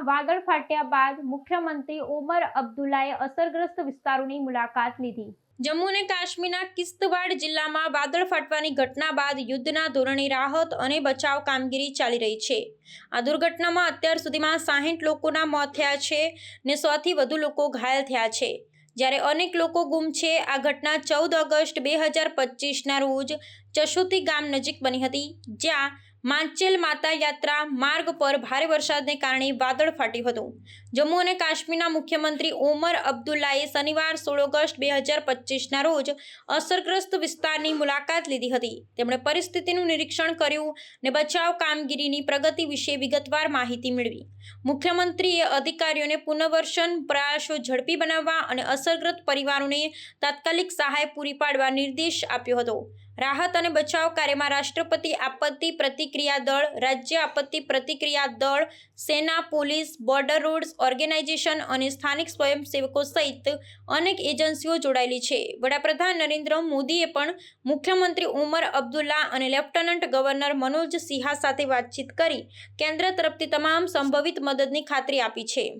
જિલ્લામાં વાદળ ફાટ્યા બાદ મુખ્યમંત્રી ઓમર અબ્દુલ્લાએ અસરગ્રસ્ત વિસ્તારોની મુલાકાત લીધી. જમ્મુ અને કાશ્મીરના કિસ્તવાડ જિલ્લામાં વાદળ ફાટવાની ઘટના બાદ યુદ્ધના ધોરણે રાહત અને બચાવ કામગીરી ચાલી રહી છે. આ દુર્ઘટનામાં અત્યાર સુધીમાં સાહીઠ લોકોના મોત થયા છે ને સોથી વધુ લોકો ઘાયલ થયા છે. જ્યારે અનેક લોકો ગુમ છે, આ ઘટના ચૌદ ઓગસ્ટ બે હજાર પચીસના રોજ ચશુતી ગામ નજીક બની હતી, જ્યાં માંચેલ માતા યાત્રા માર્ગ પર ભારે વરસાદને કારણે વાદળ ફાટ્યું હતું. જમ્મુ અને કાશ્મીરના મુખ્યમંત્રી ઓમર અબ્દુલ્લાએ શનિવાર સોળ ઓગસ્ટ બે હજાર પચીસના રોજ અસરગ્રસ્ત વિસ્તારની મુલાકાત લીધી હતી. તેમણે પરિસ્થિતિનું નિરીક્ષણ કર્યું ને બચાવ કામગીરીની પ્રગતિ વિશે વિગતવાર માહિતી મેળવી. મુખ્યમંત્રીએ અધિકારીઓને પુનર્વસન પ્રયાસો ઝડપી બનાવવા અને અસરગ્રસ્ત પરિવારોને તાત્કાલિક સહાય પૂરી પાડવા નિર્દેશ આપ્યો હતો. રાહત અને બચાવ કાર્યમાં રાષ્ટ્રપતિ આપત્તિ પ્રતિક્રિયા દળ રાજ્ય આપત્તિ પ્રતિક્રિયા દળ સેના, પોલીસ, બોર્ડર રોડ્સ ઓર્ગેનાઇઝેશન અને સ્થાનિક સ્વયંસેવકો સહિત અનેક એજન્સીઓ જોડાયેલી છે. વડાપ્રધાન નરેન્દ્ર મોદીએ પણ મુખ્યમંત્રી ઉમર અબ્દુલ્લા અને લેફ્ટનન્ટ ગવર્નર મનોજ સિંહા સાથે વાતચીત કરી કેન્દ્ર તરફથી તમામ સંભવિત મદદની ખાતરી આપી છે.